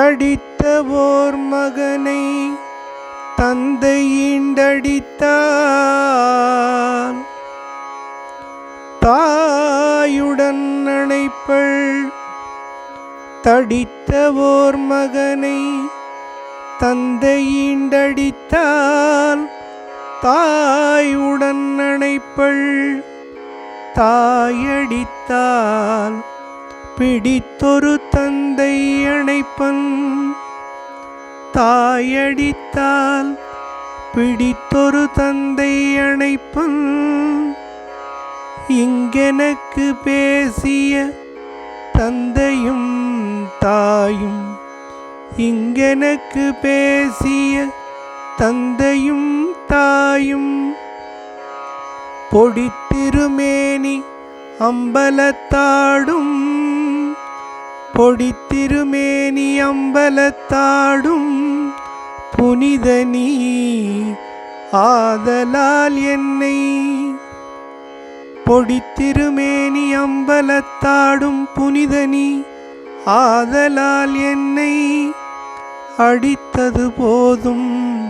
தடித்த ஓர் மகனை தந்தையீண்டடித்தால் தாயுடன் அணைப்பள் தடித்த ஓர் மகனை தந்தையீண்டடித்தால் தாயுடன் அணைப்பள் தாயடித்தால். பிடித்தொரு தந்தை அணைப்பன். தாயடித்தால் பிடித்தொரு தந்தை அணைப்பன். இங்கெனக்கு பேசிய தந்தையும் தாயும். இங்கெனக்கு பேசிய தந்தையும் தாயும். பொடித்திருமேனி அம்பலத்தாடும் பொடித்திருமேனி அம்பலத்தாடும் புனித நீ ஆதலால் என்னை. பொடித்திருமேனி அம்பலத்தாடும் புனித நீ ஆதலால் என்னை. அடித்தது போதும்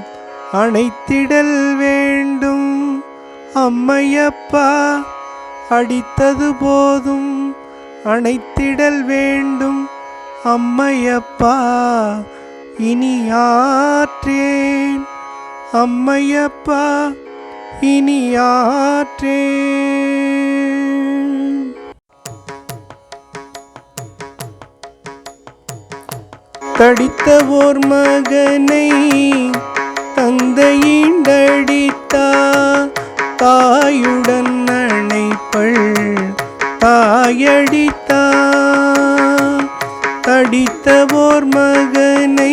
அணைத்திடல் வேண்டும் அம்மையப்பா. அடித்தது போதும் அணைத்திடல் வேண்டும் அம்மையப்பா இனி ஆற்றேன். அம்மையப்பா இனி ஆற்றேன். தடித்த ஓர் மகனை தந்தையீண்டடித்தா தாயுடன் அணைப்பள் தாயடி தடித்த ஓர் மகனை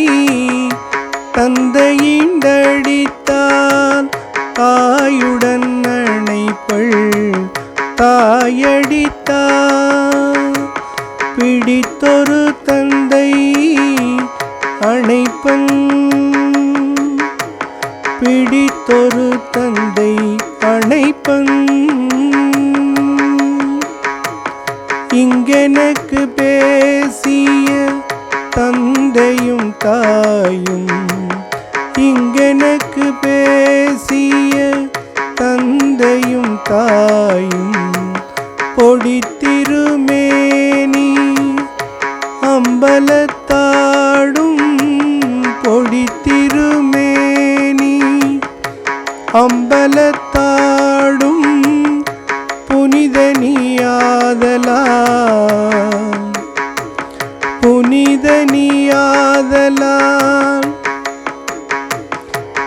தந்தையிண்டடித்தால் தாயுடன் பொடித்திருமேனி அம்பலத்தாடும் பொடித்திருமேனி அம்பலத்தாடும் புனித நீயாதலா புனித நீயாதலான்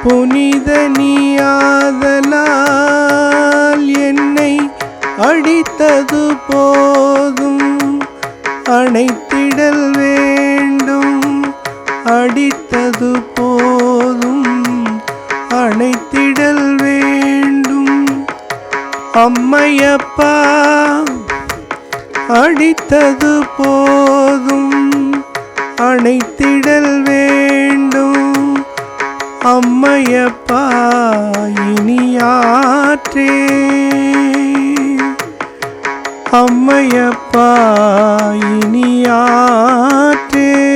புனித நீயாதலால் என்னை அடித்தது அணைத்திடல் வேண்டும். அடித்தது போதும். அணைத்திடல் வேண்டும். அம்மையப்பா அடித்தது போதும். அணைத்திடல் வேண்டும். அம்மையப்பா இனியாற்றே. அம்மையப்பா இனியாற்றே.